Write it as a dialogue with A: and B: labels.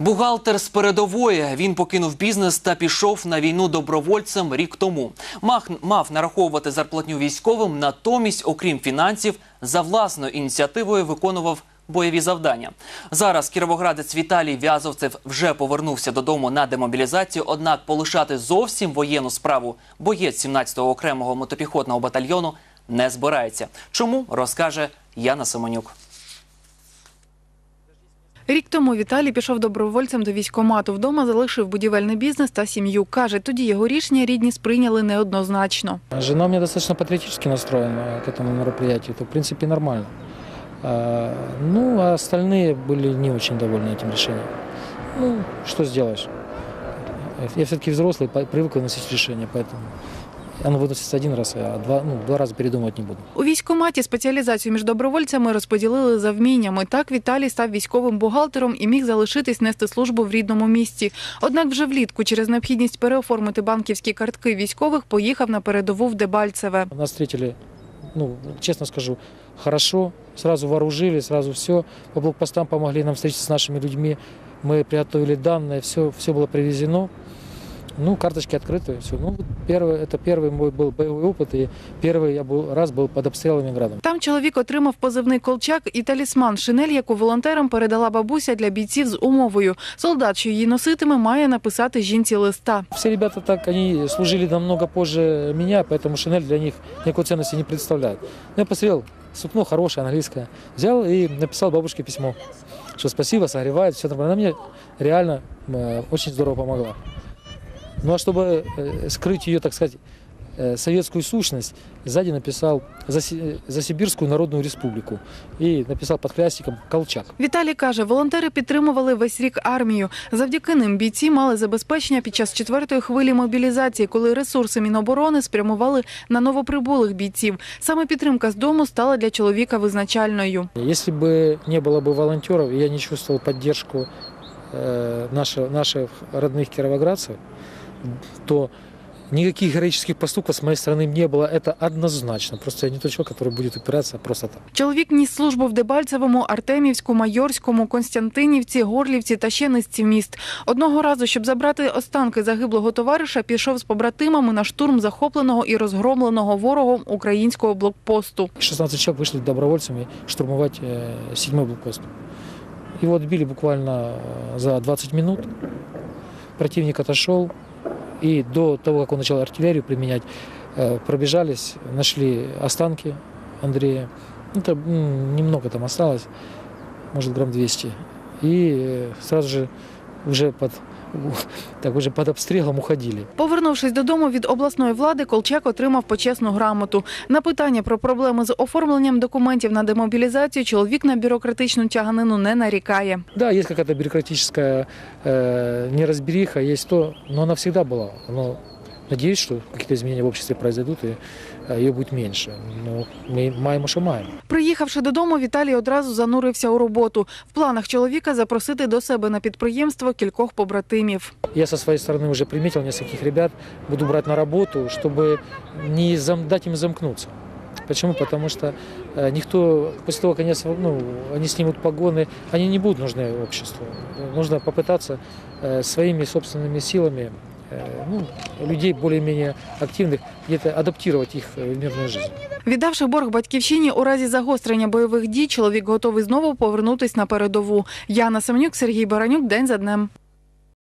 A: Бухгалтер з передової він покинув бізнес та пішов на війну добровольцем рік тому. Мах мав нараховувати зарплатню військовим, натомість, окрім фінансів, за власною ініціативою виконував бойові завдання. Зараз кіровоградець Віталій В'язовцев вже повернувся додому на демобілізацію. Однак полишати зовсім воєнну справу боєць 17-го окремого мотопіхотного батальйону не збирається. Чому розкаже Яна Семенюк.
B: Рік тому Віталій пішов добровольцем до військкомату. Вдома залишив будівельний бізнес та сім'ю. Каже, тоді його рішення рідні сприйняли неоднозначно.
C: Жена у меня достаточно патриотически настроена к этому мероприятию, то в принципе нормально. А, Ну, а остальные были не очень довольны этим решением. Ну, что сделаешь? Я все-таки взрослый, по- привык выносить решения, поэтому оно выносится один раз, а два, ну, два раза передумывать не буду.
B: У військкоматі спеціалізацію між добровольцями розподілили за вміннями. Так Віталій став військовим бухгалтером і міг залишитись нести службу в рідному місті. Однак вже влітку через необхідність переоформити банківські картки військових поїхав на передову в Дебальцеве.
C: Нас встретили, ну, честно скажу, хорошо, сразу вооружили, сразу все. По блокпостам помогли нам встретиться с нашими людьми. Мы приготовили данные, все, все было привезено. Ну, карточки открыты, все. Ну, вот первый, это первый мой был боевой опыт, и первый я был, раз был под обстрелами градом.
B: Там чоловік отримав позивний колчак і талісман шинель, яку волонтерам передала бабуся для бійців з умовою. Солдат, що її носитиме, має написати жінці листа.
C: Все ребята так, они служили намного позже меня, поэтому шинель для них никакой ценности не представляет. Ну, Я посмотрел, сукно хорошее, английское. Взял и написал бабушке письмо, что спасибо, согревает, все нормально. Она мне реально э, очень здорово помогла. Ну а чтобы э, скрыть ее, так сказать, э, советскую сущность, сзади написал за, Си- за Сибирскую Народную Республику и написал под крестиком Колчак.
B: Віталій каже, волонтери підтримували весь рік армію. Завдяки ним бійці мали забезпечення під час четвертої хвилі мобілізації, коли ресурси Міноборони спрямували на новоприбулих бійців. Саме підтримка з дому стала для чоловіка визначальною.
C: Если бы не было бы волонтеров, и я не чувствовал поддержку э, наших, наших родных кировоградцев, то никаких героических поступков с моей стороны не было. Это однозначно. Просто я не тот человек, который будет упираться просто так.
B: Чоловік ніс службу в Дебальцевому, Артемівську, Майорському, Константинівці, Горлівці та ще низці міст. Одного разу, щоб забрати останки загиблого товариша, пішов з побратимами на штурм захопленого і розгромленого ворогом українського блокпосту.
C: 16 человек вышли добровольцами штурмовать э, седьмой блокпост. Его отбили буквально э, за 20 минут. Противник отошел. И до того, как он начал артиллерию применять, э, пробежались, нашли останки Андрея. Это немного там осталось, может грамм 200. И э, сразу же уже под, так, уже під обстрілом уходили.
B: Повернувшись додому від обласної влади, Колчак отримав почесну грамоту. На питання про проблеми з оформленням документів на демобілізацію чоловік на бюрократичну тяганину не нарікає.
C: Да, є якась бюрократична бюрократическая є неразбериха, есть то, але вона завжди була. Но надеюсь, что какие-то изменения в обществе произойдут, и э, ее будет меньше. Но мы маем, что маем.
B: Приїхавши додому, Віталій одразу занурився у роботу. В планах чоловіка запросити до себе на підприємство кількох побратимів.
C: Я со своей стороны уже приметил нескольких ребят, буду брать на работу, чтобы не зам- дать им замкнуться. Почему? Потому что э, никто, после того, как они, осво- ну, они снимут погоны, они не будут нужны обществу. Нужно попытаться э, своими собственными силами э, ну, людей более-менее активных где-то адаптировать их э, в мирную жизнь.
B: Віддавши борг батьківщині у разі загострення бойових дій, чоловік готовий знову повернутись на передову. Яна Семенюк, Сергій Баранюк. День за днем.